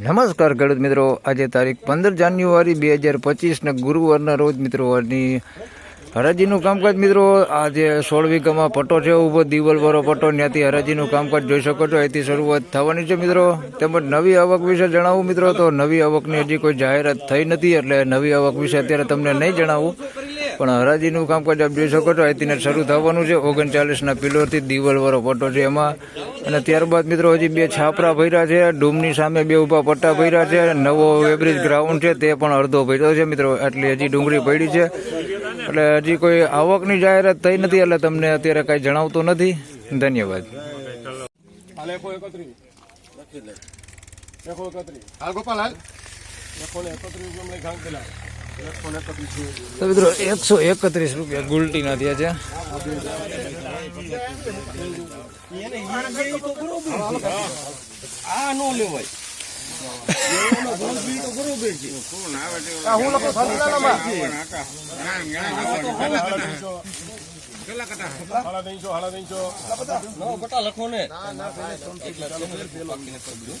નમસ્કાર ખેડૂત મિત્રો. આજે તારીખ પંદર જાન્યુઆરી બે હજાર પચીસના ગુરુવારના રોજ મિત્રો આજની હરાજીનું કામકાજ મિત્રો. આજે સોળ વીઘામાં પટ્ટો છે ઊભો દિવાલવાળો પટ્ટો ત્યાંથી હરાજીનું કામકાજ જોઈ શકો છો. અહીંથી શરૂઆત થવાની છે મિત્રો. તેમજ નવી આવક વિશે જણાવું મિત્રો. તો નવી આવકની હજી કોઈ જાહેરાત થઈ નથી એટલે નવી આવક વિશે અત્યારે તમને નહીં જણાવું. પણ હરાજીનું કામકાજ આપ જોઈ શકો છો અહીંથી શરૂ થવાનું છે. ઓગણચાલીસના પિલોરથી દિવાલવાળો પટ્ટો છે એમાં. અને ત્યારબાદ મિત્રો હજી બે છાપરા ભર્યા છે ડૂમની સામે બે ઊભા પટ્ટા ભર્યા છે નવો વેબ્રિજ ગ્રાઉન્ડ છે તે પણ અડધો ભર્યો છે. મિત્રો એટલી હજી ડુંગળી પડી છે. એટલે હજી કોઈ આવકની જાહેરાત થઈ નથી એટલે તમને અત્યારે કાંઈ જણાવતું નથી. ધન્યવાદ. હાલ એકસો એકત્રીસ. હાલ ગોપાલ હાલ. એકસો એકત્રીસ રૂપિયા મને તો મિત્રો એકસો એકત્રીસ રૂપિયા ગુલટીના થયા છે. આ નો લેવાય. લખો ને પચીસ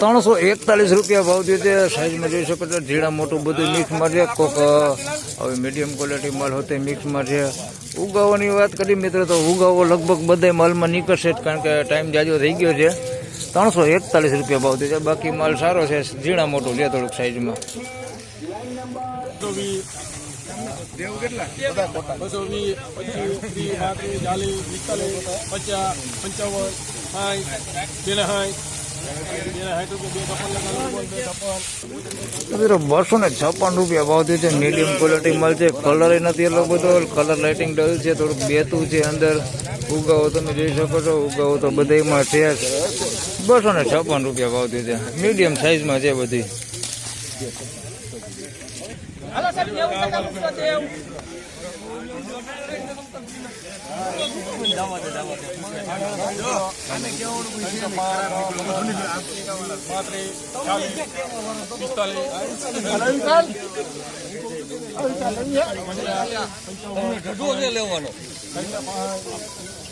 ત્રણસો એકતાલીસ રૂપિયા ભાવ થયો છે. સાઈઝમાં જોઈ શકો છો ઝીણા મોટું બધું મિક્સમાં છે. કોક હવે મીડિયમ ક્વોલિટી માલ હોતે મિક્સમાં છે. ઉગાવાની વાત કરી મિત્રો તો ઉગાવો લગભગ બધા માલમાં નીકળશે જ કારણ કે ટાઈમ જાજો થઈ ગયો છે. ત્રણસો એકતાલીસ રૂપિયા ભાવ થયો છે. બાકી માલ સારો છે ઝીણા મોટું છે થોડુંક સાઈઝમાં. બે છપ્પન રૂપિયા ભાવ થયું છે મીડિયમ ક્વોલિટી મળશે કલર નથી એટલો બધો કલર લાઇટિંગ ડલ છે, થોડુંક બેતું છે અંદર ઉગાવો તમે જોઈ શકો છો, ઉગાવો તો બધામાં છે. બસો ને છપ્પન રૂપિયા ભાવ થયું છે મીડિયમ સાઇઝમાં છે બધી પાંત્રીસ ચાલીસ પિસ્તાલીસ લેવાનો પૂજા કર પૂજા તો મિત્રો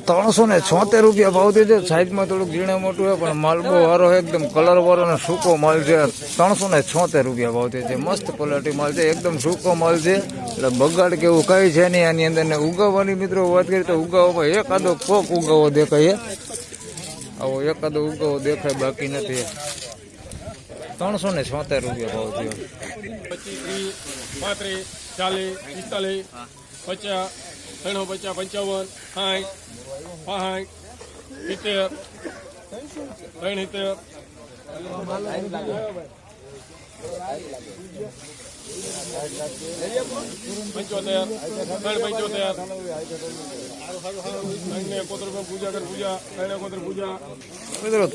ત્રણસો ને છોતેર રૂપિયા ભાવ છે સાઈઝમાં થોડુંક ઝીણા મોટું છે. પણ માલ બહુ સારો એકદમ કલર વાળો ને સૂકો માલ છે ત્રણસો ને છોતેર રૂપિયા ભાવ છે મસ્ત ક્વોલિટી માલ છે, એકદમ સૂકો માલ છે. એટલે બગાડ કે એવું કઈ છે નહીં. આની અંદર ને ઉગાવવાની મિત્રો વાત કરીએ તો ઉગાવવામાં એકાદો કોક ઉગાવો દેખાય આવો એકાદો ઉગાવો દેખાય, બાકી નથી ત્રણસો ને છોતેર રૂપિયા ભાવ થયો. પાંત્રીસ, ચાલીસ, પિસ્તાલીસ, પચાસ ત્રણસો પચાસ પંચાવન, સાઠ પાંઠ સિત્તેર ત્રણ સિત્તેર પંચોતેર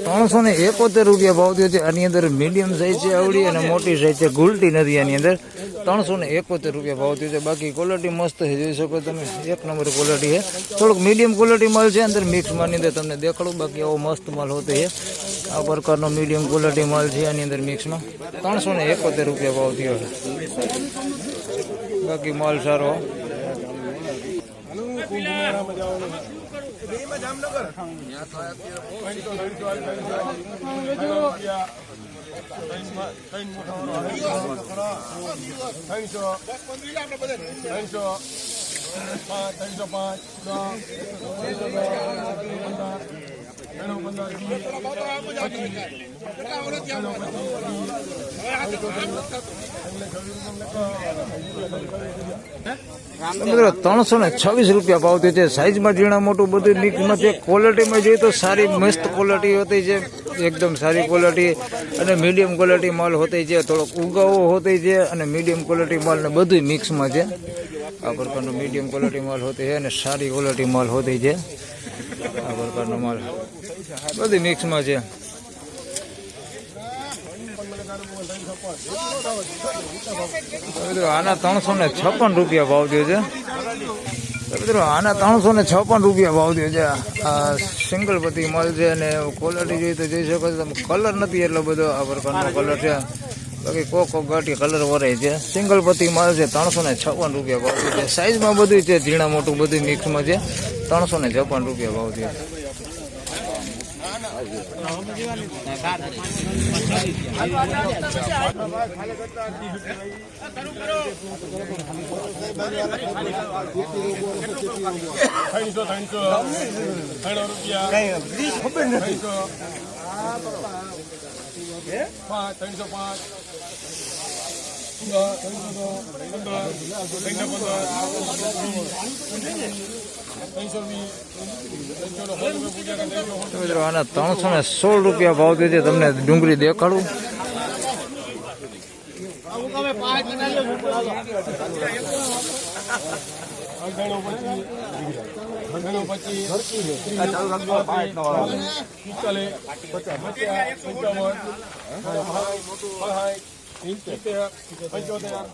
ત્રણસો ને એકોતેર રૂપિયા ભાવ થયો છે. આની અંદર મીડિયમ સાઈઝ છે આવડી અને મોટી સાઈઝ છે. ગુલટી નથી આની અંદર. ત્રણસો ને એકોતેર રૂપિયા ભાવ થયો છે. બાકી ક્વોલિટી મસ્ત છે. જોઈ શકો તમે, એક નંબર ક્વોલિટી છે. થોડુંક મીડિયમ ક્વોલિટી માલ છે. અંદર મિક્સમાં ની અંદર તમને દેખાડું. બાકી આવો મસ્ત માલ હોતો છે. આ પ્રકારનો મીડિયમ ક્વોલિટી માલ છે આની અંદર મિક્સમાં ત્રણસો ને એકોતેર રૂપિયા ભાવ થયો છે. બાકી માલ સારો. ત્રણસો ત્રણસો ત્રણસો પાંચ ને છવ્વીસ રૂપિયા ભાવ થયો છે. સાઈઝમાં ઝીણા મોટું બધું મિક્સમાં છે. ક્વોલિટીમાં જોઈએ તો સારી મસ્ત ક્વોલિટી હોતી છે. એકદમ સારી ક્વોલિટી અને મીડિયમ ક્વોલિટી માલ હોતી છે. થોડોક ઉગાવો હોતી છે અને મીડિયમ ક્વોલિટી માલ ને બધું મિક્સમાં છે. આ પ્રકારનો મીડિયમ ક્વોલિટી માલ હોતી છે અને સારી ક્વોલિટી માલ હોતી છે. આ પ્રકારનો માલ બધી મિક્સમાં છે. આના ત્રણસો ને છપ્પન રૂપિયા ભાવ થયો છે. મિત્રો આના ત્રણસો ને છપ્પન રૂપિયા ભાવ થયો છે. આ સિંગલ પતિ માલ છે અને ક્વોલિટી જોઈએ તો જોઈ શકો છો. તમે કલર નથી એટલો બધો આ પ્રકારનો કલર છે. બાકી કોકો ગાંઠી કલર વરાય છે. સિંગલ પતિ માલ છે ત્રણસો ને છપ્પન રૂપિયા ભાવ છે. સાઈઝમાં બધું છે ઝીણા મોટું બધું મિક્સમાં છે. ત્રણસો ને છપ્પન રૂપિયા ભાવ છે. ત્રણસો ત્રણસો રૂપિયા ત્રણસો પાંચ. મિત્રો આના ત્રણસો ને સોળ રૂપિયા ભાવ દીધી તમને ડુંગળી દેખાડું. પચાસ પંચાવન. સિત્તેર પંચોતેર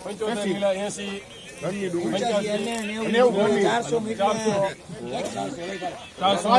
પંચોતેર લીલા એસી ચારસો ચારસો ચારસો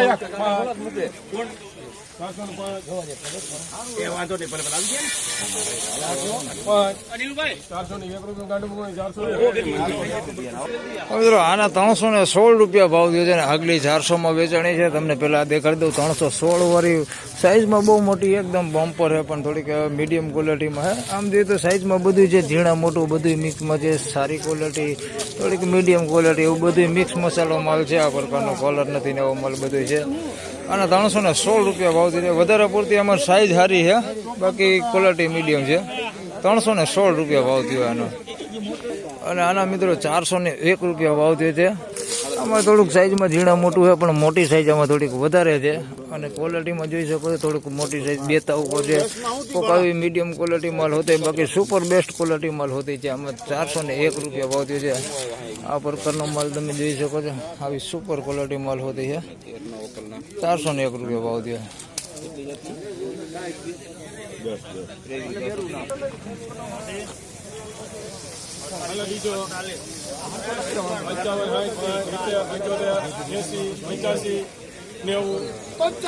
આના ત્રણસો ને સોળ રૂપિયા ભાવ થયો છે ને આગલી ચારસોમાં વેચાણી છે. તમને પેલા દેખાડી દઉં, ત્રણસો સોળ વાળી સાઇઝમાં બહુ મોટી એકદમ બમ્પર છે, પણ થોડીક મીડિયમ ક્વોલિટીમાં છે. આમ જોઈએ તો સાઈઝમાં બધું છે ઝીણા મોટું બધું મિક્સમાં છે, સારી ક્વોલિટી થોડીક મીડિયમ ક્વોલિટી એવું બધું મિક્સ મસાલો માલ છે. આ પ્રકારનો કલર નથી ને એવો માલ બધું છે. આના ત્રણસો ને સોળ રૂપિયા ભાવ થઈ રહ્યા વધારે પૂરતી અમારી સાઈઝ સારી છે. બાકી ક્વોલિટી મીડિયમ છે. ત્રણસો ને સોળ રૂપિયા ભાવ થયો આનો. અને આના મિત્રો ચારસો ને એક રૂપિયા ભાવ થયો છે. આમાં થોડુંક સાઈઝમાં ઝીણા મોટું છે પણ મોટી સાઈઝ આમાં થોડીક વધારે છે. અને ક્વોલિટીમાં જોઈ શકો છો થોડુંક મોટી સાઈઝ બે તાવકો છે. કોઈક આવી મીડિયમ ક્વોલિટી માલ હોતી બાકી સુપર બેસ્ટ ક્વોલિટી માલ હોતી છે. આમાં ચારસો ને એક રૂપિયા ભાવ થયો છે. આ પ્રકારનો માલ તમે જોઈ શકો છો. આવી સુપર ક્વોલિટી માલ હોતી છે. ચારસો ને એક રૂપિયા ભાવ થયો. Yes, બીજો પંચાવન એસી પંચ્યાસી નેવું પાંચ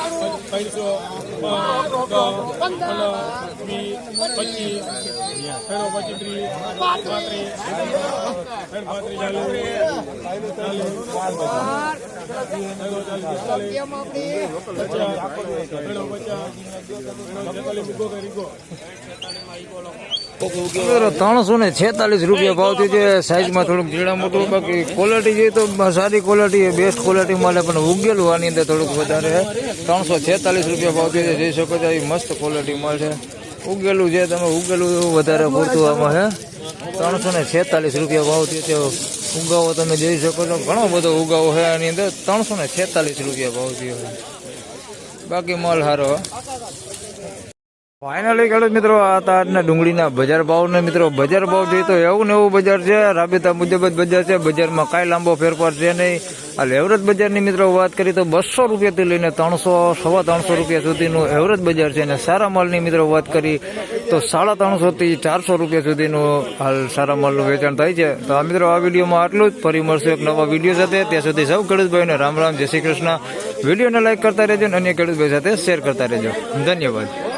વીસ પચીસ ત્રણો પચીસ ત્રીસ પાંત્રીસ ત્રણ પાંત્રીસ ચાલીસ ચાલીસ પચાસ ત્રણસો ને છેતાલીસ રૂપિયા ભાવ થયો છે. સાઈઝમાં થોડુંક જીડા મોટું બાકી ક્વોલિટી જોઈએ તો સારી ક્વોલિટી બેસ્ટ ક્વોલિટી મળે પણ ઉગેલું આની અંદર થોડુંક વધારે. ત્રણસો છેતાલીસ રૂપિયા ભાવ થયો છે. જોઈ શકો છો, આવી મસ્ત ક્વોલિટી છે. ઉગેલું છે, તમે ઉગેલું વધારે પૂરતું આમાં છે ત્રણસો ને છેતાલીસ રૂપિયા ભાવ થયો છે. ઉગાવો તમે જોઈ શકો છો, ઘણો બધો ઉગાવો છે આની અંદર. ત્રણસો ને છેતાલીસ રૂપિયા ભાવ થયો બાકી માલ સારો. ફાઇનલી ખેડૂત મિત્રો, આ તારના ડુંગળીના બજાર ભાવ ને મિત્રો, બજાર ભાવ જોઈએ તો એવું ને એવું બજાર છે. રાબેતા મુજબ જ બજાર છે. બજારમાં કાંઈ લાંબો ફેરફાર છે નહીં. હાલ એવરેજ બજારની મિત્રો વાત કરીએ તો બસો રૂપિયાથી લઈને ત્રણસો, સવા ત્રણસો રૂપિયા સુધીનું એવરેજ બજાર છે. અને સારા માલની મિત્રો વાત કરી તો સાડા ત્રણસોથી ચારસો રૂપિયા સુધીનું હાલ સારા માલનું વેચાણ થાય છે. તો આ મિત્રો, આ વિડીયોમાં આટલું જ. ફરી મળશું એક નવા વીડિયો સાથે. ત્યાં સુધી સૌ ખેડૂતભાઈને રામ રામ. જય શ્રી કૃષ્ણ. વિડીયોને લાઈક કરતા રહેજો અને અન્ય ખેડૂતભાઈ સાથે શેર કરતા રહેજો. ધન્યવાદ.